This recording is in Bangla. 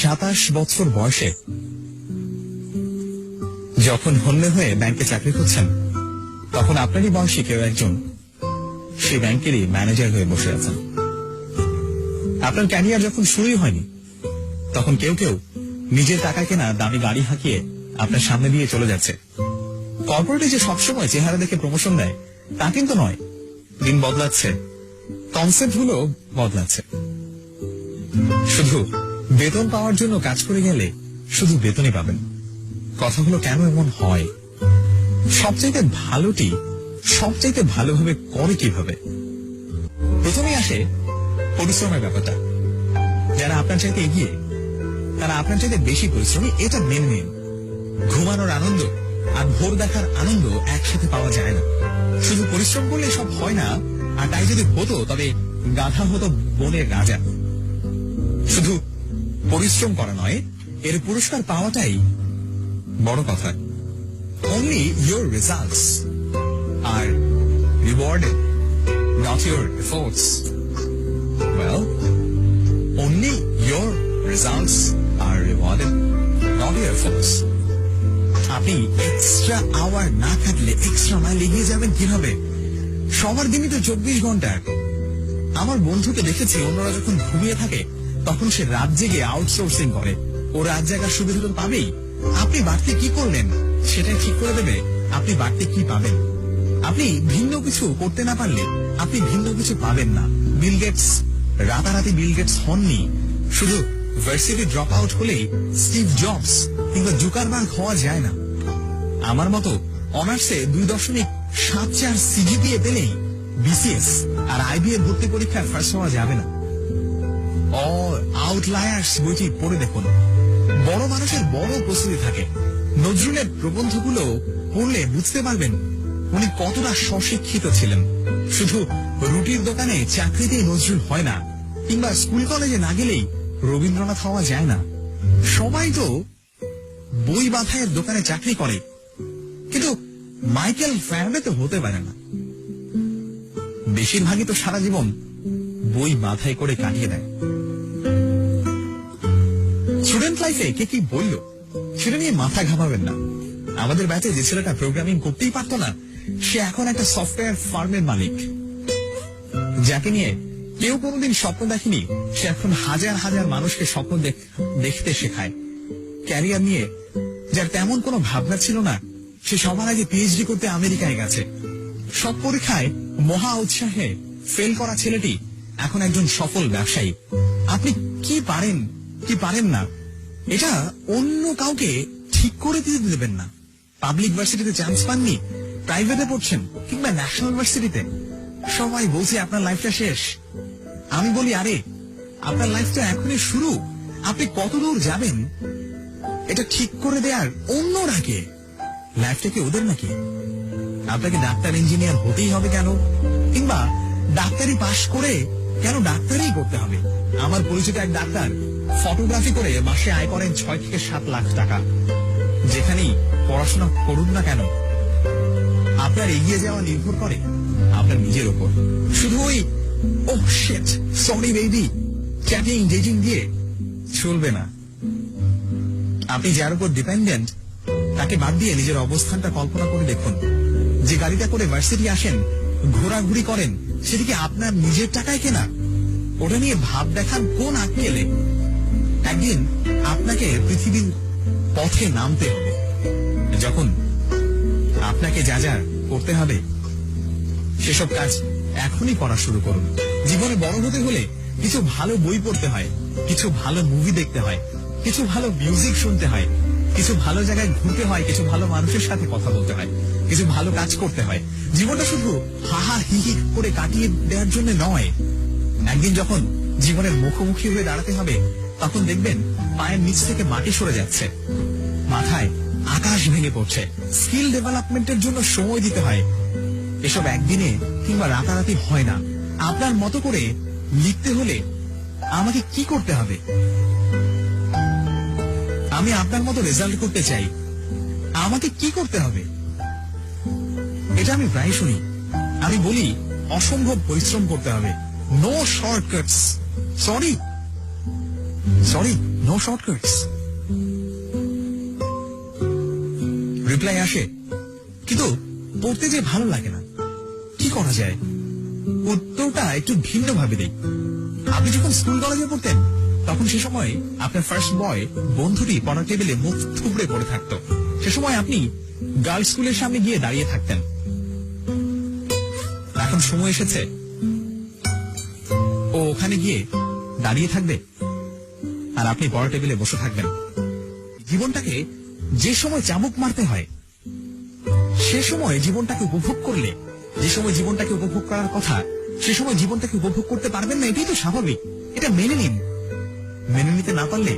সাতাশ বছর বয়সে যখন হন্যে হয়ে ব্যাংকে চাকরি করছেন তখন আপনারই বয়সী কেউ একজন সেই ব্যাংকেরই ম্যানেজার হয়ে বসে আছেন। আপনার ক্যারিয়ার যখন শুরুই হয়নি, তখন কেউ কেউ নিজের টাকা কেনা দামি গাড়ি হাঁকিয়ে আপনার সামনে দিয়ে চলে যাচ্ছে। কর্পোরেটে যে সবসময় চেহারা দেখে প্রমোশন দেয়, তা কিন্তু নয়। দিন বদলাচ্ছে কনসেপ্টগুলো বদলাচ্ছে। শুধু বেতন পাওয়ার জন্য কাজ করে গেলে শুধু বেতনই পাবেন। কথাগুলো কেন এমন হয়? সবচাইতে ভালোটি, সবচাইতে ভালোভাবে করে কীভাবে? প্রথমেই আসে পরিশ্রমের ব্যাপারটা। যারা আপনার চাইতে এগিয়ে, তারা আপনার চাইতে বেশি পরিশ্রমী, এটা মেনে নিন। ঘুমানোর আনন্দ আর ভোর দেখার আনন্দ একসাথে পাওয়া যায় না। শুধু পরিশ্রম করলে সব হয় না, আর তাই যদি হতো, তবে গাধা হতো বনের রাজা। শুধু পরিশ্রম করা নয়, এর পুরস্কার পাওয়াটাই বড় কথা। Only your results are rewarded not your efforts well only your results are rewarded not your efforts আপনি এক্সট্রা আওয়ার না থাকলে এক্সট্রা মাইল এগিয়ে যাবেন কীভাবে? সবার দিনই তো চব্বিশ ঘণ্টার আমার বন্ধুকে দেখেছি, অন্যরা যখন ঘুমিয়ে থাকে তখন সে রাত জেগে আউটসোর্সিং করে। ও রাত জায়গার সুবিধা তো পাবেই। আপনি বাড়তি কি করলেন? সেটাই ঠিক করে দেবে। আপনি বাড়তি কি পাবেন? আপনি ভিন্ন কিছু করতে না পারলে আপনি ভিন্ন কিছু পাবেন না। বিল গেটস রাতারাতি বিল গেটস হননি। শুধু ভার্সিটি ড্রপ আউট হলেই স্টিভ জবস কিংবা জুকারবার্গ হওয়া যায় না। আমার মতো অনার্সে দুই দশমিক সাত চার সিজিপিএ পেলেই বিসিএস আর আইবিএ ভর্তি পরীক্ষায় ফার্স্ট হওয়া যাবে না। অল আউটলায়ার্স বইটি পড়ে দেখুন। বড় মানুষের বড় প্রস্তুতি থাকে। নজরুলের প্রবন্ধগুলো পড়লে বুঝতে পারবেন উনি কতটা স্বশিক্ষিত ছিলেন। শুধু রুটির দোকানে চাকরিতেই নজরুল হয় না, কিংবা স্কুল কলেজে না গেলেই রবীন্দ্রনাথ হওয়া যায় না। সবাই তো বই বাঁধাইয়ের দোকানে চাকরি করে, কিন্তু মাইকেল ফ্যারাডে তো হতে পারে না। বেশিরভাগই তো সারা জীবন বই বাধাই করে কাটিয়ে দেয়। লাইফে কে কি বলল? সেটা নিয়ে মাথা ঘামাবেন না। আমাদের ব্যাচে যে ছেলেটা প্রোগ্রামিং করতেই পারতো না, সে এখন একটা সফটওয়্যার ফার্মের মালিক। যাকে নিয়ে কেউ কোনোদিন স্বপ্ন দেখেনি, সে এখন হাজার হাজার মানুষকে স্বপ্ন দেখতে শেখায়। ক্যারিয়ার নিয়ে যার তেমন কোনো ভাবনা ছিল না, সে সবার আগে পিএইচডি করতে আমেরিকায় গেছে। সব পরীক্ষায় মহা উৎসাহে ফেল করা ছেলেটি এখন একজন সফল ব্যবসায়ী। আপনি কি পারেন? কি পারেন না? এটা অন্য কাউকে ঠিক করে দিতে দেবেন না। পাবলিক ভার্সিটিতে চান্স পাননি প্রাইভেটে পড়ছেন, কিংবা ন্যাশনাল ভার্সিটিতে সবাই বলছে, আপনার লাইফটা শেষ। আমি বলি, আরে, আপনার লাইফটা এখনই শুরু। আপনি কত দূর যাবেন? এটা ঠিক করে দেয়ার অন্যরা কে লাইফটা কি ওদের নাকি? আপনাকে ডাক্তার ইঞ্জিনিয়ার হতেই হবে কেন? কিংবা ডাক্তারি পাশ করে কেন ডাক্তারই করতে হবে? আমার পরিচিত এক ডাক্তার ফটোগ্রাফি করে মাসে আয় করেন ছয় থেকে সাত লাখ টাকা। যেখানেই পড়াশোনা করুন না কেন, আপনার এগিয়ে যাওয়া নির্ভর করে আপনার নিজের উপর। শুধু ওই ও শেট সরি বেবি চ্যাটিং ডেটিং দিয়ে চলবে না। আপনি যার উপর ডিপেন্ডেন্ট তাকে বাদ দিয়ে নিজের অবস্থানটা কল্পনা করে দেখুন। যে গাড়িটা করে ভার্সিটি আসেন, ঘোরাঘুরি করেন, সেটি কি আপনার নিজের টাকায় কেনা? ওটা নিয়ে ভাব দেখান কোন আঁকড়ে এলে একদিন আপনাকে পৃথিবীর পথে নামতে হবে। যখন আপনাকে যা যা করতে হবে, সেসব কাজ এখনই করা শুরু করুন। জীবনে বড় হতে হলে কিছু ভালো বই পড়তে হয়, কিছু ভালো মুভি দেখতে হয়, কিছু ভালো মিউজিক শুনতে হয়, কিছু ভালো জায়গায় ঘুরতে হয়, কিছু ভালো মানুষের সাথে কথা বলতে হয়, কিছু ভালো কাজ করতে হয়। জীবনটা শুধু হাহা হি হি করে কাটিয়ে দেওয়ার জন্য নয় একদিন যখন জীবনের মুখোমুখি হয়ে দাঁড়াতে হবে, তখন দেখবেন পায়ের নিচ থেকে মাটি সরে যাচ্ছে। মাথায় আকাশ ভেঙে পড়ছে। স্কিল ডেভেলপমেন্টের জন্য সময় দিতে হয়। এসব একদিনে কিংবা রাতারাতি হয় না। আপনার মতো করে লিখতে হলে আমাকে কি করতে হবে? আমি আপনার মতো রেজাল্ট করতে চাই। আমাকে কি করতে হবে? এটা আমি প্রায় শুনি। আমি বলি, অসম্ভব পরিশ্রম করতে হবে। No shortcuts sorry sorry no shortcuts reply আসে। কিন্তু পড়তে যে ভালো লাগে না, কি করা যায়? উত্তরটা একটু ভিন্ন ভাবে দেই। আপনি যখন স্কুল কলেজে পড়তেন, তখন সে সময় আপনার ফার্স্ট বয় বন্ধুটি পড়ার টেবিলে মুখ থুবড়ে পড়ে থাকতো। সে সময় আপনি গার্লস স্কুলের সামনে গিয়ে দাঁড়িয়ে থাকতেন। এখন সময় এসেছে। ও ওখানে গিয়ে দাঁড়িয়ে থাকবে আর আপনি বড় টেবিলে বসে থাকবেন। জীবনটাকে যে সময় চামুক মারতে হয়, সে সময় জীবনটাকে উপভোগ করলে, যে সময় জীবনটাকে উপভোগ করার কথা, সে সময় জীবনটাকে উপভোগ করতে পারবেন না, এটাই তো স্বাভাবিক। এটা মেনে নিন। মেনে নিতে না পারলে